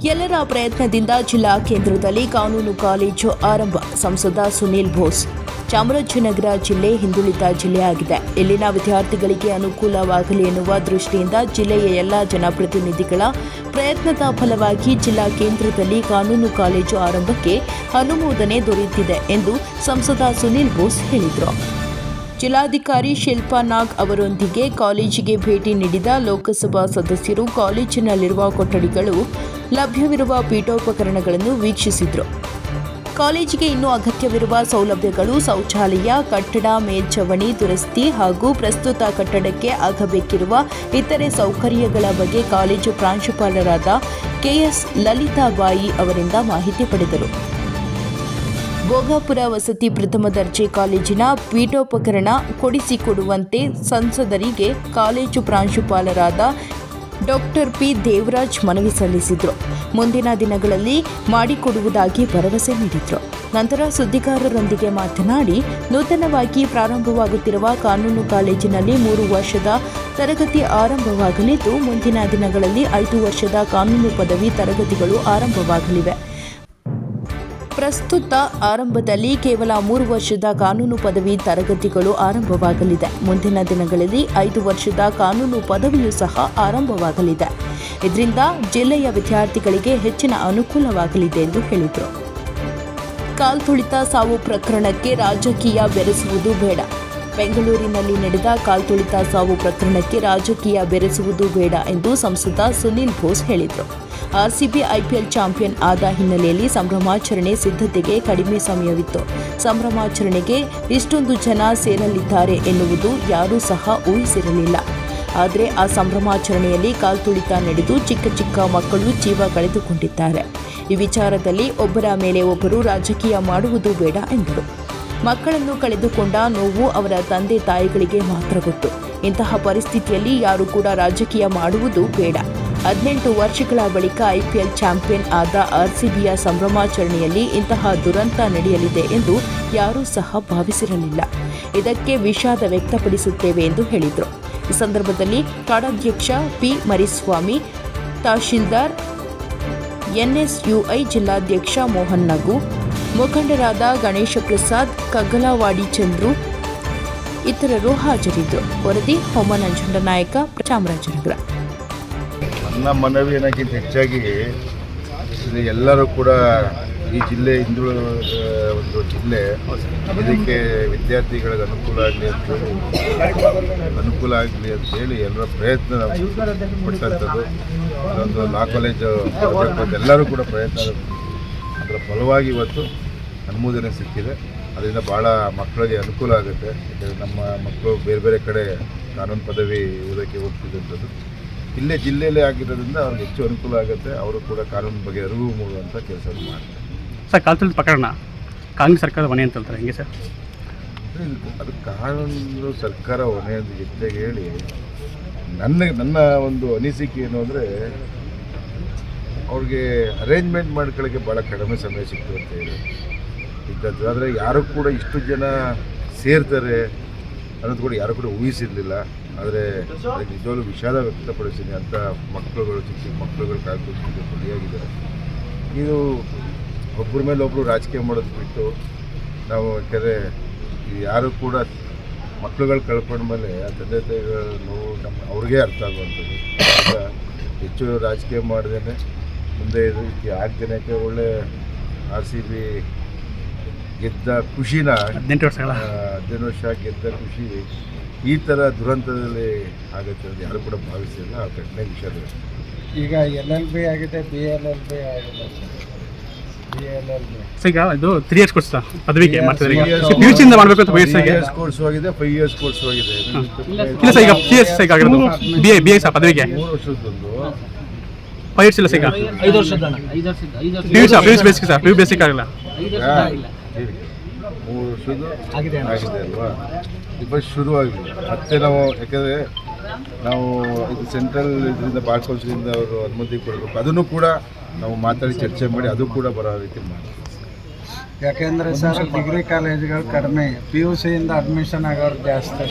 ಎಲ್ಲರ ಪ್ರಯತ್ನದಿಂದ ಜಿಲ್ಲಾ ಕೇಂದ್ರದಲ್ಲಿ ಕಾನೂನು ಕಾಲೇಜು ಆರಂಭ. ಸಂಸದ ಸುನೀಲ್ ಬೋಸ್. ಚಾಮರಾಜನಗರ ಜಿಲ್ಲೆ ಹಿಂದುಳಿದ ಜಿಲ್ಲೆಯಾಗಿದೆ ಇಲ್ಲಿನ ವಿದ್ಯಾರ್ಥಿಗಳಿಗೆ ಅನುಕೂಲವಾಗಲಿ ಎನ್ನುವ ದೃಷ್ಟಿಯಿಂದ ಜಿಲ್ಲೆಯ ಎಲ್ಲ ಜನಪ್ರತಿನಿಧಿಗಳ ಪ್ರಯತ್ನದ ಫಲವಾಗಿ ಜಿಲ್ಲಾ ಕೇಂದ್ರದಲ್ಲಿ ಕಾನೂನು ಕಾಲೇಜು ಆರಂಭಕ್ಕೆ ಅನುಮೋದನೆ ದೊರೆಯುತ್ತಿದೆ ಎಂದು ಸಂಸದ ಸುನೀಲ್ ಬೋಸ್ ಹೇಳಿದರು. ಜಿಲ್ಲಾಧಿಕಾರಿ ಶಿಲ್ಪಾ ನಾಗ್ ಅವರೊಂದಿಗೆ ಕಾಲೇಜಿಗೆ ಭೇಟಿ ನೀಡಿದ ಲೋಕಸಭಾ ಸದಸ್ಯರು ಕಾಲೇಜಿನಲ್ಲಿರುವ ಕೊಠಡಿಗಳು ಲಭ್ಯವಿರುವ ಪೀಠೋಪಕರಣಗಳನ್ನು ವೀಕ್ಷಿಸಿದರು. ಕಾಲೇಜಿಗೆ ಇನ್ನೂ ಅಗತ್ಯವಿರುವ ಸೌಲಭ್ಯಗಳು ಶೌಚಾಲಯ, ಕಟ್ಟಡ, ಮೇಲ್ಛಾವಣಿ, ದುರಸ್ತಿ ಹಾಗೂ ಪ್ರಸ್ತುತ ಕಟ್ಟಡಕ್ಕೆ ಆಗಬೇಕಿರುವ ಇತರೆ ಸೌಕರ್ಯಗಳ ಬಗ್ಗೆ ಕಾಲೇಜು ಪ್ರಾಂಶುಪಾಲರಾದ ಕೆಎಸ್ ಲಲಿತಾಬಾಯಿ ಅವರಿಂದ ಮಾಹಿತಿ ಪಡೆದರು. ಭೋಗಾಪುರ ವಸತಿ ಪ್ರಥಮ ದರ್ಜೆ ಕಾಲೇಜಿನ ಪೀಠೋಪಕರಣ ಕೊಡಿಸಿಕೊಡುವಂತೆ ಸಂಸದರಿಗೆ ಕಾಲೇಜು ಪ್ರಾಂಶುಪಾಲರಾದ ಡಾಕ್ಟರ್ ಪಿ ದೇವರಾಜ್ ಮನವಿ ಸಲ್ಲಿಸಿದರು. ಮುಂದಿನ ದಿನಗಳಲ್ಲಿ ಮಾಡಿಕೊಡುವುದಾಗಿ ಭರವಸೆ ನೀಡಿದರು. ನಂತರ ಸುದ್ದಿಗಾರರೊಂದಿಗೆ ಮಾತನಾಡಿ, ನೂತನವಾಗಿ ಪ್ರಾರಂಭವಾಗುತ್ತಿರುವ ಕಾನೂನು ಕಾಲೇಜಿನಲ್ಲಿ ಮೂರು ವರ್ಷದ ತರಗತಿ ಆರಂಭವಾಗಲಿದ್ದು, ಮುಂದಿನ ದಿನಗಳಲ್ಲಿ ಐದು ವರ್ಷದ ಕಾನೂನು ಪದವಿ ತರಗತಿಗಳು ಆರಂಭವಾಗಲಿವೆ. ಪ್ರಸ್ತುತ ಆರಂಭದಲ್ಲಿ ಕೇವಲ ಮೂರು ವರ್ಷದ ಕಾನೂನು ಪದವಿ ತರಗತಿಗಳು ಆರಂಭವಾಗಲಿದೆ. ಮುಂದಿನ ದಿನಗಳಲ್ಲಿ ಐದು ವರ್ಷದ ಕಾನೂನು ಪದವಿಯೂ ಸಹ ಆರಂಭವಾಗಲಿದೆ. ಇದರಿಂದ ಜಿಲ್ಲೆಯ ವಿದ್ಯಾರ್ಥಿಗಳಿಗೆ ಹೆಚ್ಚಿನ ಅನುಕೂಲವಾಗಲಿದೆ ಎಂದು ಹೇಳಿದರು. ಕಾಲ್ತುಳಿತ ಸಾವು ಪ್ರಕರಣಕ್ಕೆ ರಾಜಕೀಯ ಬೆರೆಸುವುದು ಬೇಡ. ಬೆಂಗಳೂರಿನಲ್ಲಿ ನಡೆದ ಕಾಲ್ತುಳಿತ ಸಾವು ಪ್ರಕರಣಕ್ಕೆ ರಾಜಕೀಯ ಬೆರೆಸುವುದು ಬೇಡ ಎಂದು ಸಂಸದ ಸುನೀಲ್ ಘೋಷ್ ಹೇಳಿದರು. ಆರ್ಸಿಬಿ ಐಪಿಎಲ್ ಚಾಂಪಿಯನ್ ಆದ ಹಿನ್ನೆಲೆಯಲ್ಲಿ ಸಂಭ್ರಮಾಚರಣೆ ಸಿದ್ಧತೆಗೆ ಕಡಿಮೆ ಸಮಯವಿತ್ತು. ಸಂಭ್ರಮಾಚರಣೆಗೆ ಇಷ್ಟೊಂದು ಜನ ಸೇರಲಿದ್ದಾರೆ ಎನ್ನುವುದು ಯಾರೂ ಸಹ ಊಹಿಸಿರಲಿಲ್ಲ. ಆದರೆ ಆ ಸಂಭ್ರಮಾಚರಣೆಯಲ್ಲಿ ಕಾಲ್ತುಳಿತ ನಡೆದು ಚಿಕ್ಕ ಚಿಕ್ಕ ಮಕ್ಕಳು ಜೀವ ಕಳೆದುಕೊಂಡಿದ್ದಾರೆ. ಈ ವಿಚಾರದಲ್ಲಿ ಒಬ್ಬರ ಮೇಲೆ ಒಬ್ಬರು ರಾಜಕೀಯ ಮಾಡುವುದು ಬೇಡ ಎಂದರು. ಮಕ್ಕಳನ್ನು ಕಳೆದುಕೊಂಡ ನೋವು ಅವರ ತಂದೆ ತಾಯಿಗಳಿಗೆ ಮಾತ್ರ ಗೊತ್ತು. ಇಂತಹ ಪರಿಸ್ಥಿತಿಯಲ್ಲಿ ಯಾರು ಕೂಡ ರಾಜಕೀಯ ಮಾಡುವುದು ಬೇಡ. ಹದಿನೆಂಟು ವರ್ಷಗಳ ಬಳಿಕ ಐಪಿಎಲ್ ಚಾಂಪಿಯನ್ ಆದ ಆರ್ಸಿಬಿಯ ಸಂಭ್ರಮಾಚರಣೆಯಲ್ಲಿ ಇಂತಹ ದುರಂತ ನಡೆಯಲಿದೆ ಎಂದು ಯಾರೂ ಸಹ ಭಾವಿಸಿರಲಿಲ್ಲ. ಇದಕ್ಕೆ ವಿಷಾದ ವ್ಯಕ್ತಪಡಿಸುತ್ತೇವೆ ಎಂದು ಹೇಳಿದರು. ಈ ಸಂದರ್ಭದಲ್ಲಿ ಕಾಡಾಧ್ಯಕ್ಷ ಪಿ. ಮರಿಸ್ವಾಮಿ, ತಹಶೀಲ್ದಾರ್ ಎನ್ಎಸ್ಯುಐ ಜಿಲ್ಲಾಧ್ಯಕ್ಷ ಮೋಹನ್ ನಗು ಮುಖಂಡರಾದ ಗಣೇಶ ಪ್ರಸಾದ್, ಕಗ್ಗಲವಾಡಿ ಚಂದ್ರು ಇತರರು ಹಾಜರಿದ್ದರು ವರದಿ ಹೊಮನಂಜುಂಡ ನಾಯಕ, ಚಾಮರಾಜನಗರ. ನನ್ನ ಮನವಿ ಏನಕ್ಕಿಂತ ಹೆಚ್ಚಾಗಿ ಎಲ್ಲರೂ ಕೂಡ ಈ ಜಿಲ್ಲೆ ಹಿಂದುಳಿದ ಒಂದು ಜಿಲ್ಲೆ. ಇದಕ್ಕೆ ವಿದ್ಯಾರ್ಥಿಗಳಿಗೆ ಅನುಕೂಲ ಆಗಲಿ ಅಂತೇಳಿ ಅನುಕೂಲ ಆಗಲಿ ಅಂತೇಳಿ ಎಲ್ಲರ ಪ್ರಯತ್ನ ನಾವು ಪಡ್ತಂಥದ್ದು ಅದೊಂದು ಲಾ ಕಾಲೇಜು ಎಲ್ಲರೂ ಕೂಡ ಪ್ರಯತ್ನ ಅದರ ಫಲವಾಗಿ ಇವತ್ತು ಅನುಮೋದನೆ ಸಿಕ್ಕಿದೆ. ಅದರಿಂದ ಭಾಳ ಮಕ್ಕಳಿಗೆ ಅನುಕೂಲ ಆಗುತ್ತೆ. ಯಾಕಂದರೆ ನಮ್ಮ ಮಕ್ಕಳು ಬೇರೆ ಬೇರೆ ಕಡೆ ಕಾನೂನು ಪದವಿ ಓದೋಕ್ಕೆ ಹೋಗ್ತಿದ್ದಂಥದ್ದು. ಇಲ್ಲೇ ಜಿಲ್ಲೆಯಲ್ಲೇ ಆಗಿರೋದ್ರಿಂದ ಅವ್ರಿಗೆ ಹೆಚ್ಚು ಅನುಕೂಲ ಆಗುತ್ತೆ. ಅವರು ಕೂಡ ಕಾನೂನು ಬಗ್ಗೆ ಅರಿವು ಮೂಡುವಂಥ ಕೆಲಸವನ್ನು ಮಾಡ್ತಾರೆ. ಸರ್ ಕಾಲ್ತುಳಿದ ಪ್ರಕರಣ. ಕಾಂಗ್ರೆಸ್ ಸರ್ಕಾರದ ಹೊಣೆ ಅಂತ ಹೇಳ್ತಾರೆ. ಹೆಂಗೆ ಸರ್? ಅದು ಕಾನೂನು ಸರ್ಕಾರ ಹೊಣೆ ಅಂತ ಜೊತೆಗೆ ಹೇಳಿ ನನ್ನ ನನ್ನ ಒಂದು ಅನಿಸಿಕೆ ಏನು ಅಂದರೆ ಅವ್ರಿಗೆ ಅರೇಂಜ್ಮೆಂಟ್ ಮಾಡ್ಕೊಳ್ಳೋಕ್ಕೆ ಭಾಳ ಕಡಿಮೆ ಸಮಯ ಸಿಕ್ತು ಅಂತ ಹೇಳಿ ಇದ್ದದ್ದು ಆದರೆ ಯಾರು ಕೂಡ ಇಷ್ಟು ಜನ ಸೇರ್ತಾರೆ ಅನ್ನೋದು ಕೂಡ ಯಾರು ಕೂಡ ಊಹಿಸಿರಲಿಲ್ಲ. ಆದರೆ ನಿಜವಾಗ್ಲೂ ವಿಷಾದ ವ್ಯಕ್ತಪಡಿಸ್ತೀನಿ ಅಂತ ಮಕ್ಕಳುಗಳು, ಚಿಕ್ಕ ಚಿಕ್ಕ ಮಕ್ಕಳುಗಳು ಕಾಯ್ಕೊಂಡು ಬಲಿಯಾಗಿದ್ದಾರೆ ಇದು ಒಬ್ಬರ ಮೇಲೆ ಒಬ್ಬರು ರಾಜಕೀಯ ಮಾಡೋದು ಬಿಟ್ಟು ನಾವು ಯಾಕೆಂದರೆ ಯಾರು ಕೂಡ ಮಕ್ಕಳುಗಳು ಕಳ್ಕೊಂಡ ಮೇಲೆ ಆ ತಂದೆ ತಾಯಿಗಳ ನೋವು ನಮ್ಮ ಅವ್ರಿಗೆ ಅರ್ಥ ಆಗುವಂಥದ್ದು. ಹೆಚ್ಚು ರಾಜಕೀಯ ಮಾಡ್ದೇನೆ ಮುಂದೆ ಇದು ಜನಕ್ಕೆ ಒಳ್ಳೆ ಆರ್ ಸಿ ಬಿ ಗೆದ್ದ ಖುಷಿನ ಹದಿನೆಂಟು ವರ್ಷಗಳ. ಹದಿನೆಂಟು ಹದಿನೈದು ವರ್ಷ ಗೆದ್ದ ಖುಷಿ. ಈ ಥರ ದುರಂತದಲ್ಲಿ ಆಗುತ್ತೆ ಅಂತ ಯಾರು ಕೂಡ ಭಾವಿಸಿಲ್ಲ. ಆ ಘಟನೆ ವಿಷಯ ಈಗ ಎಲ್ ಎಲ್ ಬಿ ಆಗಿದೆ ಬಿ ಎಲ್ ಎಲ್ ಬಿ ಆಗಿದೆ. B L L B. ಈಗ ಇದು ತ್ರೀ ಇಯರ್ಸ್ ಕೋರ್ಸ್ ಪದವಿಗೆ yes. ಪಿ ಯು ಸಿಯಿಂದ ಮಾಡಬೇಕು ಅಂತ ಇಯರ್ಸ್ ಕೋರ್ಸ್ ಆಗಿದೆ ಫೈವ್ ಇಯರ್ಸ್ ಕೋರ್ಸ್ ಆಗಿದೆ. ಇಲ್ಲ ಸರ್ ಈಗ ಸಿ ಎಸ್ ಈಗ ಆಗಿರೋದು. ಬಿ ಎ ಬಿ ಎ ಪದವಿಗೆ. ಮೂರು ವರ್ಷದೊಂದು ಫೈವ್ ಇಯರ್ಸ್ ಇಲ್ಲ ಸರ್ ಈಗ ಐದು ವರ್ಷದ ಐದು ವರ್ಷದ ಐದು ವರ್ಷದ P U sir P basic sir P U basic ಆಗಿಲ್ಲ. ಮೂರು ವರ್ಷದ್ದು? ಆಗಿದೆ ಅಲ್ವಾ? ಈಗ ಶುರುವಾಗಿದೆ. ಮತ್ತೆ ನಾವು ಯಾಕಂದರೆ ನಾವು ಇದು ಸೆಂಟ್ರಲ್ ಇದರಿಂದ ಬಾರ್ ಕೌನ್ಸಿಲಿಂದ ಅವರು ಅನುಮತಿ ಕೊಡಬೇಕು. ಅದನ್ನು ಕೂಡ ನಾವು ಮಾತಾಡಿ ಚರ್ಚೆ ಮಾಡಿ ಅದು ಕೂಡ ಬರೋ ರೀತಿ ಮಾಡಿ. ಯಾಕೆಂದರೆ ಸರ್ ಡಿಗ್ರಿ ಕಾಲೇಜ್ಗಳು ಕಡಿಮೆ. ಪಿ ಯು ಸಿಯಿಂದ ಅಡ್ಮಿಷನ್ ಆಗೋರು ಜಾಸ್ತಿ.